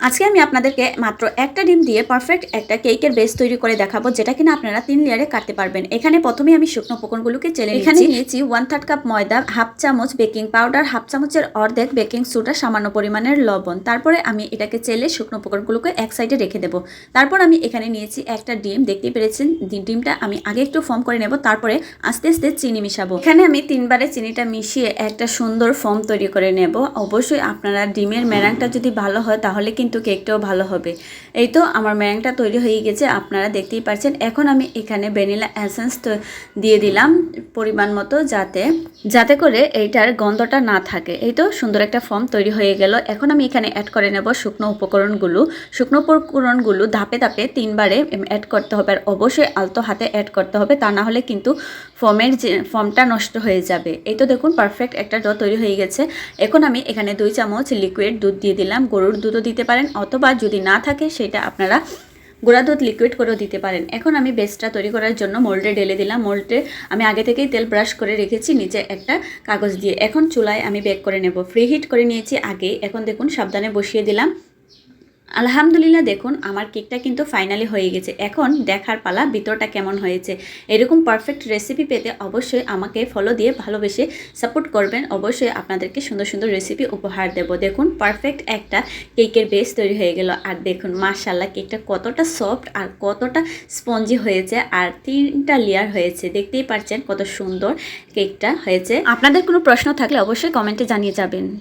আজকে আমি আপনাদেরকে মাত্র একটা ডিম দিয়ে পারফেক্ট একটা কেকের বেস তৈরি করে দেখাবো যেটা কিনা আপনারা তিন লেয়ারে কাটতে পারবেন। এখানে প্রথমে আমি শুকনো উপকরণগুলোকে চেলে এখানে নিয়েছি ওয়ান থার্ড কাপ ময়দা হাফ চামচ বেকিং পাউডার হাফ চামচের অর্ধেক বেকিং সোডা সামান্য পরিমাণের লবণ। তারপরে আমি এটাকে চেলে শুকনো উপকরণগুলোকে এক সাইডে রেখে দেবো। তারপর আমি এখানে নিয়েছি একটা ডিম দেখতেই পেরেছেন? ডিমটা আমি আগে একটু ফর্ম করে নেব তারপরে আস্তে আস্তে চিনি মিশাবো। এখানে আমি তিনবারে চিনিটা মিশিয়ে একটা সুন্দর ফর্ম তৈরি করে নেব। অবশ্যই আপনারা ডিমের ম্যারাংটা যদি ভালো হয় তাহলে কিন্তু কেকটাও ভালো হবে। এই তো আমার ম্যারাংটা তৈরি হয়ে গেছে, আপনারা দেখতেই পাচ্ছেন এখন আমি এখানে ভ্যানিলা অ্যাসেন্স দিয়ে দিলাম পরিমাণ মতো যাতে যাতে করে এইটার গন্ধটা না থাকে। এই তো সুন্দর একটা ফর্ম তৈরি হয়ে গেল। এখন আমি এখানে অ্যাড করে নেব শুকনো উপকরণগুলো। শুকনো উপকরণগুলো ধাপে ধাপে তিনবারে অ্যাড করতে হবে আর অবশ্যই আলতো হাতে অ্যাড করতে হবে, তা না হলে কিন্তু ফর্মের যে, ফর্মটা নষ্ট হয়ে যাবে। এই তো দেখুন পারফেক্ট একটা ডো তৈরি হয়ে গেছে। এখন আমি এখানে দুই চামচ লিকুইড দুধ দিয়ে দিলাম। গরুর দুধও দিতে পারেন। অথবা যদি না থাকে সেটা আপনারা গুঁড়া দুধ লিকুইড করেও দিতে পারেন। এখন আমি বেসটা তৈরি করার জন্য মোল্ডে ঢেলে দিলাম। মোল্ডে আমি আগে থেকেই তেল ব্রাশ করে রেখেছি, নিচে একটা কাগজ দিয়ে। এখন চুলায় আমি বেক করে নেব। ফ্রি হিট করে নিয়েছি আগে। এখন দেখুন, সাবধানে বসিয়ে দিলাম। আলহামদুলিল্লাহ দেখুন, আমার কেকটা কিন্তু ফাইনালি হয়ে গেছে। এখন দেখার পালা ভিতরটা কেমন হয়েছে। এরকম পারফেক্ট রেসিপি পেতে অবশ্যই আমাকে ফলো দিয়ে ভালোবেসে সাপোর্ট করবেন। অবশ্যই আপনাদেরকে সুন্দর সুন্দর রেসিপি উপহার দেব। দেখুন পারফেক্ট একটা কেকের বেস তৈরি হয়ে গেল। আর দেখুন মাশাল্লাহ কেকটা কতটা সফট আর কতটা স্পঞ্জি হয়েছে। আর তিনটা লেয়ার হয়েছে। দেখতেই পারছেন কত সুন্দর কেকটা হয়েছে। আপনাদের কোনো প্রশ্ন থাকলে অবশ্যই কমেন্টে জানিয়ে যাবেন।